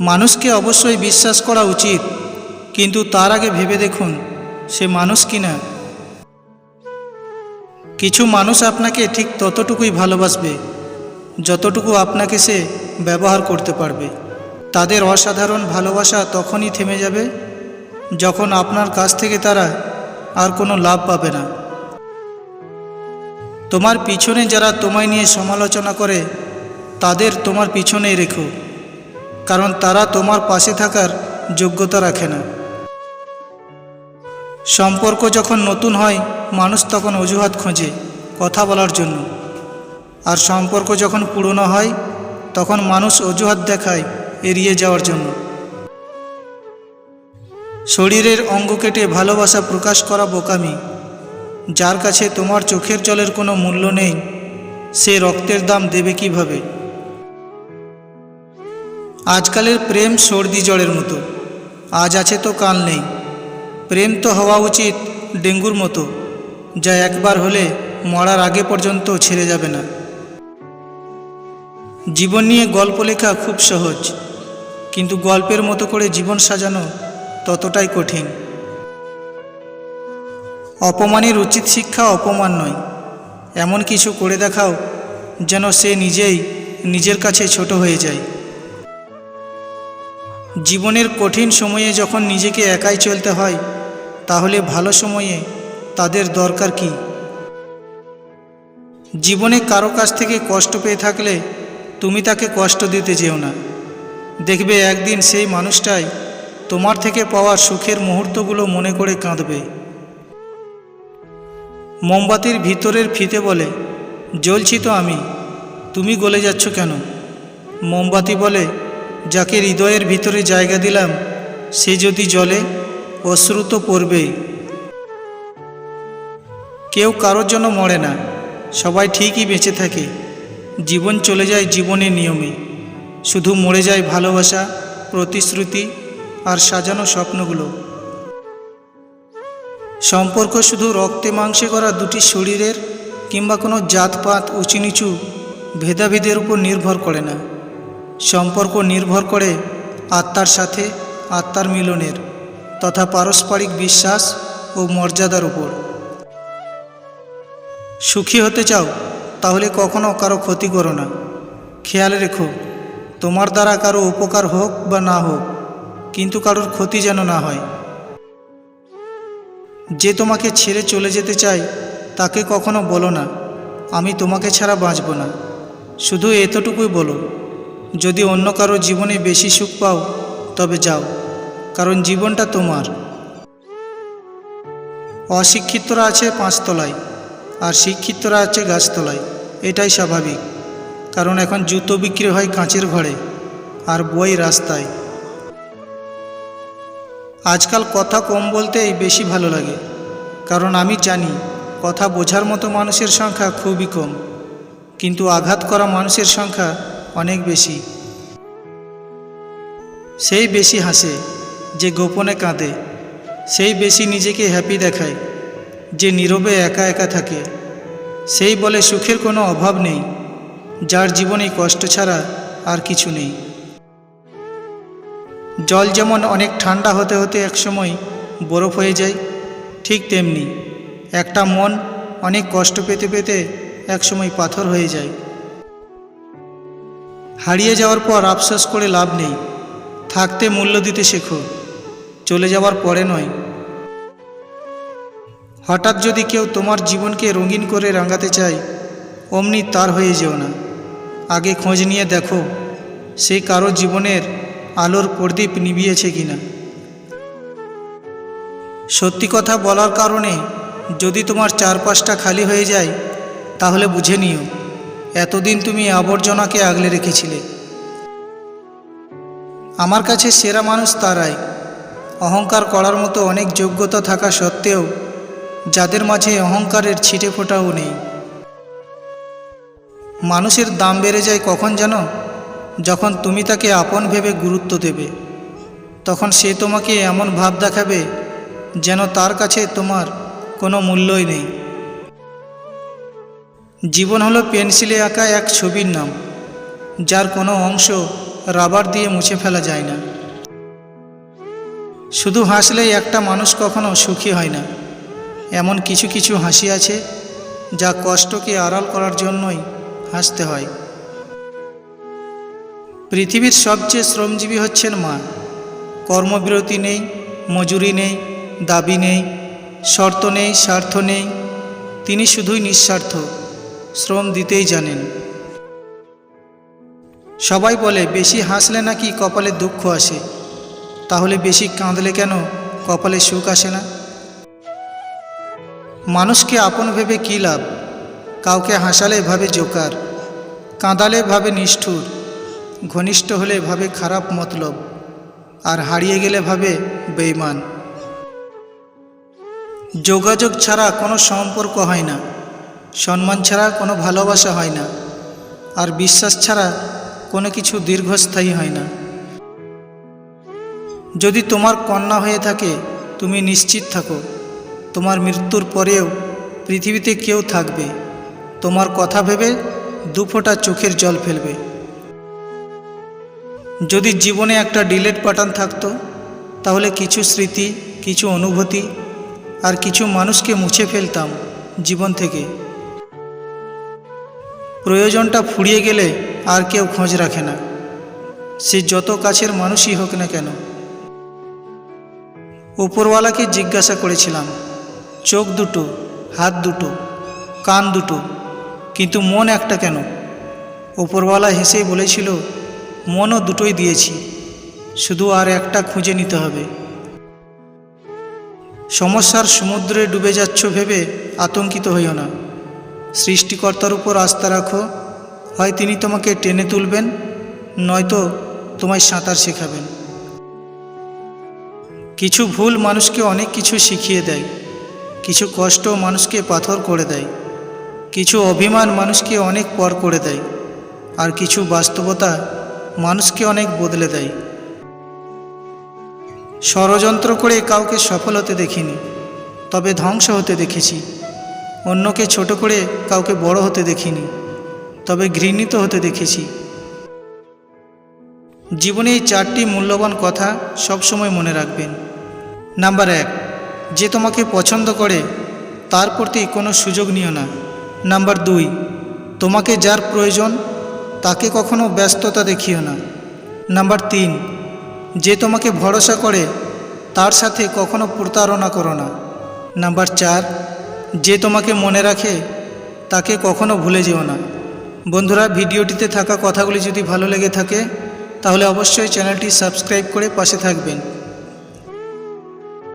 মানুষকে অবশ্যই বিশ্বাস করা উচিত, কিন্তু তার আগে ভেবে দেখুন, সে মানুষ কি না কিছু মানুষ আপনাকে ঠিক ততটুকুই ভালোবাসবে, যতটুকু আপনাকে সে ব্যবহার করতে পারবে। তাদের অসাধারণ ভালোবাসা তখনই থেমে যাবে, যখন আপনার কাছ থেকে তারা আর কোনো লাভ পাবে না। তোমার পিছনে যারা তোমায় নিয়ে সমালোচনা করে, তাদের তোমার পিছনেই রেখো। কারণ তারা তোমার পাশে থাকার যোগ্যতা রাখে না। সম্পর্ক যখন নতুন হয়, মানুষ তখন অজুহাত খোঁজে কথা বলার জন্য। আর সম্পর্ক যখন পুরনো হয়, তখন মানুষ অজুহাত দেখায় এড়িয়ে যাওয়ার জন্য। শরীরের অঙ্গ কেটে ভালোবাসা প্রকাশ করা বোকামি, যার কাছে তোমার চোখের জলের কোনো মূল্য নেই, সে রক্তের দাম দেবে কীভাবে? আজকালের প্রেম সর্দি জ্বরের মতো। আজ আছে তো কাল নেই। প্রেম তো হওয়া উচিত ডেঙ্গুর মতো। যা একবার হলে মরার আগে পর্যন্ত ছেড়ে যাবে না। জীবন নিয়ে গল্প লেখা খুব সহজ। কিন্তু গল্পের মতো করে জীবন সাজানো ততটাই কঠিন। অপমানের উচিত শিক্ষা অপমান নয়। এমন কিছু করে দেখাও যেন সে নিজেই নিজের কাছে ছোট হয়ে যায়। জীবনের কঠিন সময়ে যখন নিজেকে একাই চলতে হয়, তাহলে ভালো সময়ে তাদের দরকার কি? জীবনে কারও কাছ থেকে কষ্ট পেয়ে থাকলে তুমি তাকে কষ্ট দিতে যেও না। দেখবে একদিন সেই মানুষটাই তোমার থেকে পাওয়ার সুখের মুহূর্তগুলো মনে করে কাঁদবে। মোমবাতির ভিতরের ফিতে বলে, জ্বলছি তো আমি, তুমি গলে যাচ্ছ কেন? মোমবাতি বলে যাকে হৃদয়ের ভিতরে জায়গা দিলাম, সে যদি জলে অশ্রুত পড়বেই কেউ কারোর জন্য মরে না, সবাই ঠিকই বেঁচে থাকে। জীবন চলে যায় জীবনের নিয়মে। শুধু মরে যায় ভালোবাসা, প্রতিশ্রুতি আর সাজানো স্বপ্নগুলো। সম্পর্ক শুধু রক্তে মাংসে করা দুটি শরীরের কিংবা কোনো জাতপাত উঁচু নিচু ভেদাভেদের উপর নির্ভর করে না। সম্পর্ক নির্ভর করে আত্মার সাথে আত্মার মিলনের তথা পারস্পরিক বিশ্বাস ও মর্যাদার উপর। সুখী হতে চাও, তাহলে কখনো কারও ক্ষতি করো না। খেয়াল রেখো, তোমার দ্বারা কারও উপকার হোক বা না হোক, কিন্তু কারোর ক্ষতি যেন না হয়। যে তোমাকে ছেড়ে চলে যেতে চায়, তাকে কখনো বলো না, আমি তোমাকে ছাড়া বাঁচব না। শুধু এতটুকুই বলো। যদি অন্য কারও জীবনে বেশি সুখ পাও, তবে যাও, কারণ জীবনটা তোমার। অশিক্ষিতরা আছে পাঁচতলায়, আর শিক্ষিতরা আছে গাছতলায়, এটাই স্বাভাবিক, কারণ এখন জুতো বিক্রি হয় কাঁচের ঘরে, আর বই রাস্তায়। আজকাল কথা কম বলতেই বেশি ভালো লাগে, কারণ আমি জানি, কথা বোঝার মতো মানুষের সংখ্যা খুবই কম, কিন্তু আঘাত করা মানুষের সংখ্যা অনেক বেশি। সেই বেশি হাসে যে গোপনে কাঁদে। সেই বেশি নিজেকে হ্যাপি দেখায় যে নীরবে একা একা থাকে। সেই বলে সুখের কোনো অভাব নেই, যার জীবনে কষ্ট ছাড়া আর কিছু নেই। জল যেমন অনেক ঠান্ডা হতে হতে একসময় বরফ হয়ে যায়, ঠিক তেমনি একটা মন অনেক কষ্ট পেতে পেতে একসময় পাথর হয়ে যায়। হারিয়ে যাওয়ার পর আফসোস করে লাভ নেই। থাকতে মূল্য দিতে শেখো। চলে যাওয়ার পরে নয়। হঠাৎ যদি কেউ তোমার জীবনকে রঙিন করে রাঙাতে চায়, অমনি তার হয়ে যেও না। আগে খোঁজ নিয়ে দেখো সেই কারও জীবনের আলোর প্রদীপ নিভিয়েছে কিনা। সত্যি কথা বলার কারণে যদি তোমার চারপাশটা খালি হয়ে যায়, তাহলে বুঝে নিও। এতদিন তুমি আবর্জনাকে আগলে রেখেছিলে। আমার কাছে সেরা মানুষ তারাই। অহংকার করার মতো অনেক যোগ্যতা থাকা সত্ত্বেও যাদের মাঝে অহংকারের ছিটে ফোটাও নেই। মানুষের দাম বেড়ে যায় কখন জানো? যখন তুমি তাকে আপন ভেবে গুরুত্ব দেবে, তখন সে তোমাকে এমন ভাব দেখাবে যেন তার কাছে তোমার কোনো মূল্যই নেই। জীবন হলো পেন্সিলে আঁকা এক ছবির নাম, যার কোনো অংশ রাবার দিয়ে মুছে ফেলা যায় না। শুধু হাসলেই একটা মানুষ কখনো সুখী হয় না। এমন কিছু কিছু হাসি আছে, যা কষ্টকে আড়াল করার জন্যই হাসতে হয়। পৃথিবীর সবচেয়ে শ্রমজীবী হচ্ছেন মা। কর্মবিরতি নেই, মজুরি নেই, দাবি নেই, শর্ত নেই, স্বার্থ নেই। তিনি শুধুই নিঃস্বার্থ। শ্রম দিতেই জানেন। সবাই বলে, বেশি হাসলে নাকি কপালে দুঃখ আসে? তাহলে বেশি কাঁদলে কেন কপালে সুখ আসে না? মানুষকে আপন ভেবে কী লাভ? কাউকে হাসালে ভাবে জোকার, কাঁদালে ভাবে নিষ্ঠুর, ঘনিষ্ঠ হলে ভাবে খারাপ মতলব, আর হারিয়ে গেলে ভাবে বেইমান যোগাযোগ ছাড়া কোনো সম্পর্ক হয় না। সম্মান ছাড়া কোনো ভালোবাসা হয় না। আর বিশ্বাস ছাড়া কোনো কিছু দীর্ঘস্থায়ী হয় না। যদি তোমার কন্যা হয়ে থাকে, তুমি নিশ্চিত থাকো। তোমার মৃত্যুর পরেও পৃথিবীতে কেউ থাকবে। তোমার কথা ভেবে দুফোঁটা চোখের জল ফেলবে। যদি জীবনে একটা ডিলেট বাটন থাকতো, তাহলে কিছু স্মৃতি, কিছু অনুভূতি আর কিছু মানুষকে মুছে ফেলতাম জীবন থেকে। প্রয়োজনটা ফুরিয়ে গেলে আর কেউ খোঁজ রাখে না। সে যত কাছের মানুষই হোক না কেন। উপরওয়ালাকে জিজ্ঞাসা করেছিলাম, চোখ দুটো, হাত দুটো, কান দুটো, কিন্তু মন একটা কেন? উপরওয়ালা হেসেই বলেছিল, মনও দুটোই দিয়েছি, শুধু আর একটা খুঁজে নিতে হবে। সমস্যার সমুদ্রে ডুবে যাচ্ছ ভেবে আতঙ্কিত হইও না। সৃষ্টিকর্তার উপর আস্থা রাখো। হয় তিনি তোমাকে টেনে তুলবেন, নয়তো তোমায় সাঁতার শেখাবেন। কিছু ভুল মানুষকে অনেক কিছু শিখিয়ে দেয়। কিছু কষ্ট মানুষকে পাথর করে দেয়। কিছু অভিমান মানুষকে অনেক পর করে দেয়। আর কিছু বাস্তবতা মানুষকে অনেক বদলে দেয়। ষড়যন্ত্র করে কাউকে সফল হতে দেখিনি, তবে ধ্বংস হতে দেখেছি। অন্যকে ছোট করে কাউকে বড় হতে দেখিনি, তবে ঘৃণিত হতে দেখেছি। জীবনে এই চারটি মূল্যবান কথা সবসময় মনে রাখবেন। নাম্বার এক, যে তোমাকে পছন্দ করে, তার প্রতি কোনো সুযোগ নিও না। নাম্বার দুই, তোমাকে যার প্রয়োজন, তাকে কখনো ব্যস্ততা দেখিও না। নাম্বার তিন, যে তোমাকে ভরসা করে, তার সাথে কখনো প্রতারণা করো না। নাম্বার চার যে তোমাকে মনে রাখে, তাকে কখনো ভুলে যেও না। বন্ধুরা, ভিডিওটিতে থাকা কথাগুলি যদি ভালো লেগে থাকে, তাহলে অবশ্যই চ্যানেলটি সাবস্ক্রাইব করে পাশে থাকবেন।